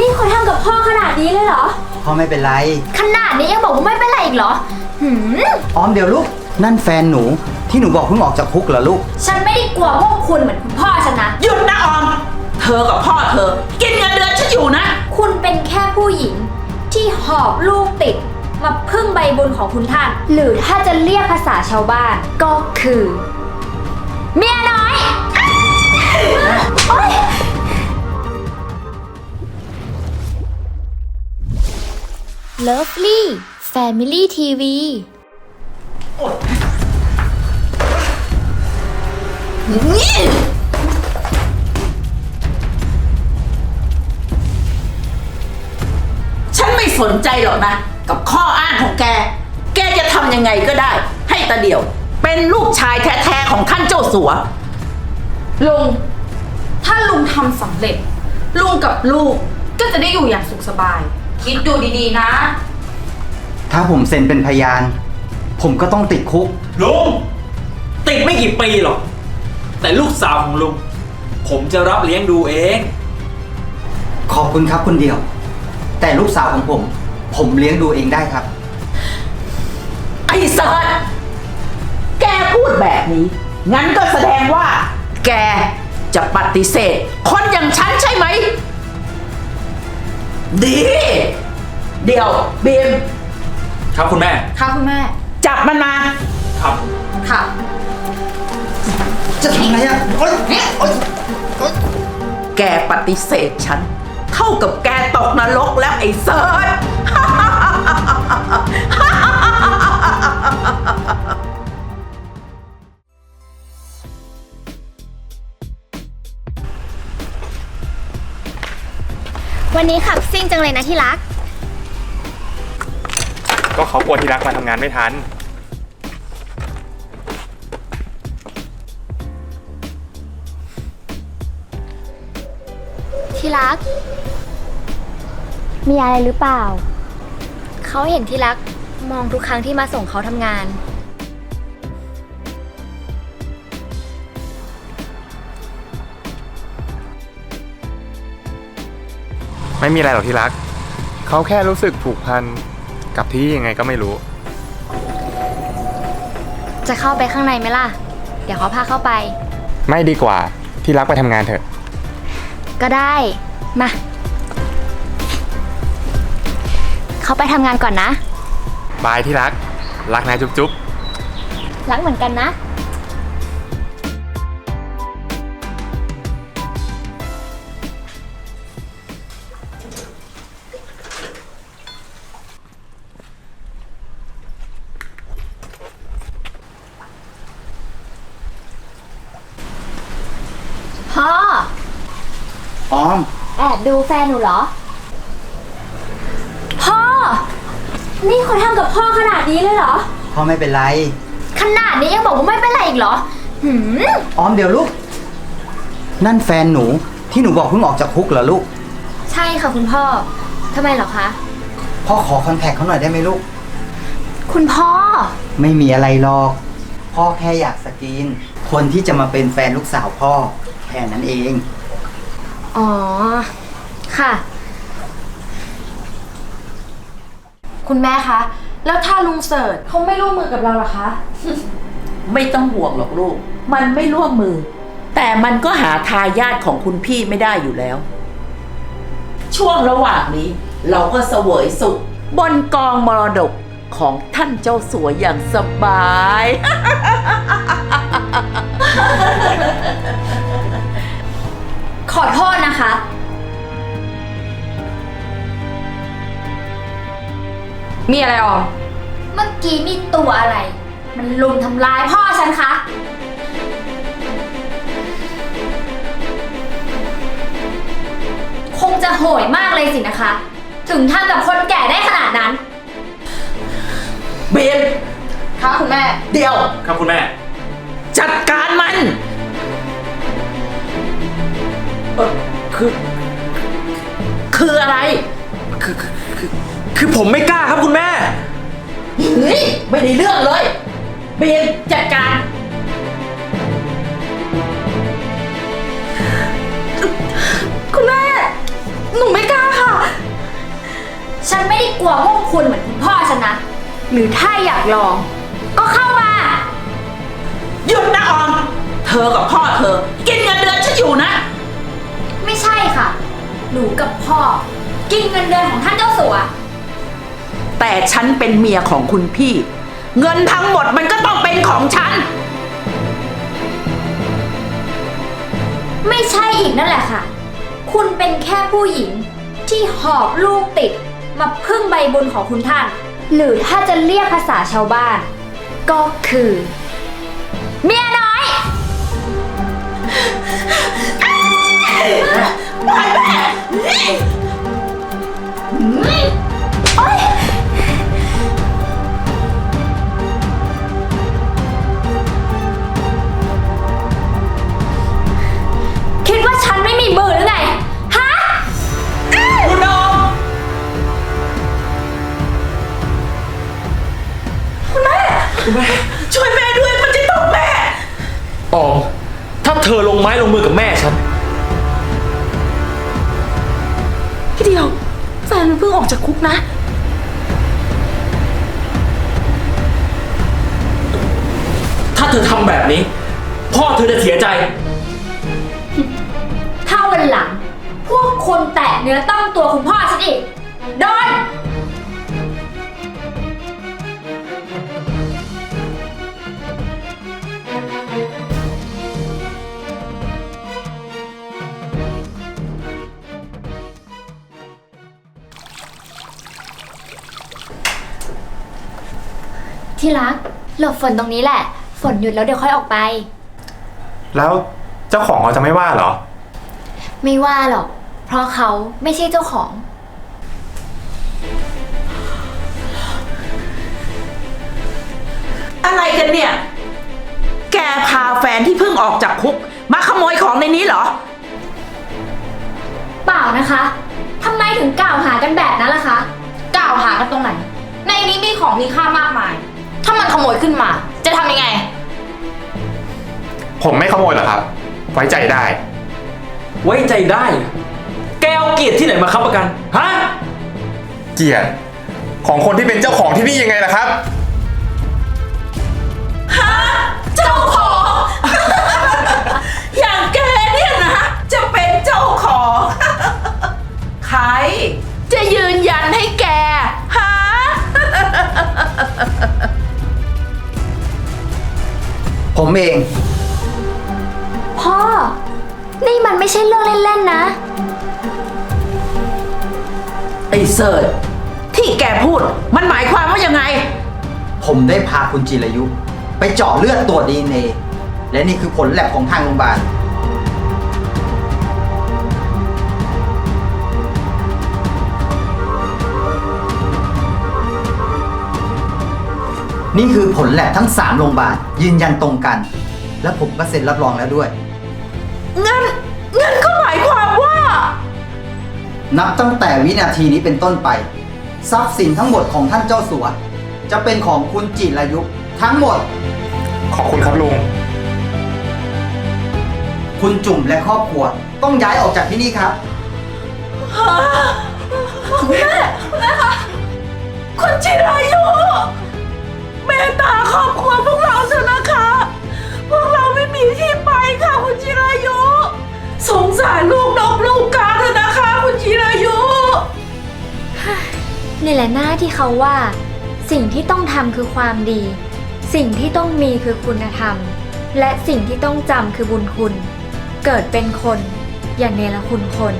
นี่เขาทำกับพ่อขนาดนี้เลยเหรอ พ่อไม่เป็นไร ขนาดนี้ยังบอกว่าไม่เป็นไรอีกเหรอหืมออมเดี๋ยวลูก นั่นแฟนหนูที่หนูบอกเพิ่งออกจากคุกเหรอลูก ฉันไม่ได้กลัวพวกคุณเหมือนคุณพ่อฉันนะ หยุดนะออม เธอกับพ่อเธอ กินเงินเดือนฉันอยู่นะ คุณเป็นแค่ผู้หญิง ที่หอบลูกติด มาพึ่งใบบุญของคุณท่าน หรือถ้าจะเรียกภาษาชาวบ้านก็คือ เมียน้อยโอ๊ย Lovely Family TV ฉันไม่สนใจหรอกนะ กับข้ออ้างของแก แกจะทำยังไงก็ได้ ให้ตาเดี่ยว เป็นลูกชายแท้ๆของท่านเจ้าสัว ลุง ถ้าลุงทำสำเร็จ ลุงกับลูกก็จะได้อยู่อย่างสุขสบาย คิดดูดีๆนะ ถ้าผมเซ็นเป็นพยาน ผมก็ต้องติดคุก ลุง ติดไม่กี่ปีหรอก แต่ลูกสาวของลุง ผมจะรับเลี้ยงดูเอง ขอบคุณครับคุณเดียว แต่ลูกสาวของผม ผมเลี้ยงดูเองได้ครับ ไอ้เสิร์ชแกพูดแบบนี้ งั้นก็แสดงว่า แกจะปฏิเสธ คนอย่างฉันใช่ไหม ดี เดี๋ยวบีมครับคุณแม่ ค่ะคุณแม่ จับมันมา ครับ ค่ะ จะทำไงอะโอ๊ยโอ๊ยโอ๊ยแกปฏิเสธฉัน เท่ากับแกตกนรกแล้วไอ้เซิร์ช วันนี้ขับซิ่งจังเลยนะที่รัก ก็เขากลัวที่รักมาทำงานไม่ทัน ที่รัก มีอะไรหรือเปล่า เขาเห็นที่รักมองทุกครั้งที่มาส่งเขาทำงาน ไม่มีอะไรหรอกที่รัก เขาแค่รู้สึกผูกพันกับที่ยังไงก็ไม่รู้ จะเข้าไปข้างในไหมล่ะ เดี๋ยวเขาพาเข้าไป ไม่ดีกว่าที่รักไปทำงานเถอะ ก็ได้ มา เขาไปทำงานก่อนนะ บายที่รัก รักนายจุ๊บจุ๊บรักเหมือนกันนะ ออม แอบดูแฟนหนูเหรอ พ่อ นี่เขาทำกับพ่อขนาดนี้เลยเหรอ พ่อไม่เป็นไร ขนาดนี้ยังบอกว่าไม่เป็นไรอีกเหรอ หืม ออมเดี๋ยวลูก นั่นแฟนหนูที่หนูบอกเพิ่งออกจากคุกเหรอลูก ใช่ค่ะคุณพ่อ ทำไมเหรอคะ พ่อขอคอนแทคเขาหน่อยได้ไหมลูก คุณพ่อ ไม่มีอะไรหรอก พ่อแค่อยากสกรีน คนที่จะมาเป็นแฟนลูกสาวพ่อแค่นั้นเอง อ๋อ ค่ะ คุณแม่คะ แล้วถ้าลุงเสิร์ชเขาไม่ร่วมมือกับเราล่ะคะ ไม่ต้องห่วงหรอกลูก มันไม่ร่วมมือ แต่มันก็หาทายาทของคุณพี่ไม่ได้อยู่แล้ว ช่วงระหว่างนี้ เราก็เสวยสุข บนกองมรดกของท่านเจ้าสัวอย่างสบาย ขอโทษนะคะ มีอะไรออมเมื่อกี้มีตัวอะไร มันลุมทำร้ายพ่อฉันคะ คงจะโหยมากเลยสินะคะ ถึงทำกับคนแก่ได้ขนาดนั้นเบนค่ะคุณแม่ เดี๋ยว ครับคุณแม่ จัดการมัน เออคือ คืออะไร คือคือคือคือผมไม่กล้าครับคุณแม่ เฮ้ยไม่ได้เรื่องเลย เบนจัดการ คุณแม่ หนูไม่กล้าค่ะ ฉันไม่ได้กลัวพวกคุณเหมือนคุณพ่อฉันนะ หรือถ้าอยากลอง ก็เข้ามา หยุดนะออม เธอกับพ่อเธอ กินเงินเดือนฉัน หนูกับพ่อ กินเงินเดือนของท่านเจ้าสัว แต่ฉันเป็นเมียของคุณพี่ เงินทั้งหมดมันก็ต้องเป็นของฉัน ไม่ใช่อีกนั่นแหละค่ะ คุณเป็นแค่ผู้หญิงที่หอบลูกติดมาพึ่งใบบุญของคุณท่าน หรือถ้าจะเรียกภาษาชาวบ้าน ก็คือ เมียน้อย คิดว่าฉันไม่มีมือหรือไง ฮะ คุณออมช่วยแม่ด้วย มันจะตกแม่ ออม ถ้าเธอลงไม้ลงมือกับแม่ฉัน นมันเพิ่งออกจากคุกนะ ถ้าเธอทำแบบนี้ พ่อเธอจะเสียใจ ถ้าวันหลัง พวกคนแตะเนื้อต้องตัวคุณพ่อฉันอีก โดน ที่รัก หลบฝนตรงนี้แหละ ฝนหยุดแล้วเดี๋ยวค่อยออกไป แล้วเจ้าของเขาจะไม่ว่าเหรอ ไม่ว่าหรอก เพราะเขาไม่ใช่เจ้าของ อะไรกันเนี่ย แกพาแฟนที่เพิ่งออกจากคุก มาขโมยของในนี้เหรอ เปล่านะคะทำไมถึงกล่าวหากันแบบนั้นล่ะคะ กล่าวหากันตรงไหน ในนี้มีของมีค่ามากมาย ถ้ามันขโมยขึ้นมา จะทำยังไง ผมไม่ขโมยหรอกครับ ไว้ใจได้ ไว้ใจได้เหรอแกเอาเกียรติที่ไหนมาค้ำประกัน ฮะ เกียรติของคนที่เป็นเจ้าของที่นี่ยังไงล่ะครับเจ้าของ อย่างแกเนี่ยนะ จะเป็นเจ้าของ ใคร จะยืนยันให้แก ฮะ ผมเอง พ่อ นี่มันไม่ใช่เรื่องเล่นๆนะ ไอ้เสิร์ชที่แกพูดมันหมายความว่ายังไง ผมได้พาคุณจิรายุ ไปเจาะเลือดตรวจดีเอและนี่คือผลแลบของทางโรงพยาบาล นี่คือผลแลบทั้ง 3 โรงพยาบาลยืนยันตรงกัน และผมก็เซ็นรับรองแล้วด้วย งั้นงั้นก็หมายความว่า นับตั้งแต่วินาทีนี้เป็นต้นไป ทรัพย์สินทั้งหมดของท่านเจ้าสัว จะเป็นของคุณจิรายุทั้งหมด ขอบคุณครับลุง คุณจุ่มและครอบครัวต้องย้ายออกจากที่นี่ครับคุณ สงสารลูกนกลูกกาเถอะนะคะ คุณจิรายุ นี่แหละหน้าที่เขาว่า สิ่งที่ต้องทำคือความดี สิ่งที่ต้องมีคือคุณธรรม และสิ่งที่ต้องจำคือบุญคุณ เกิดเป็นคน อย่าเนรคุณคน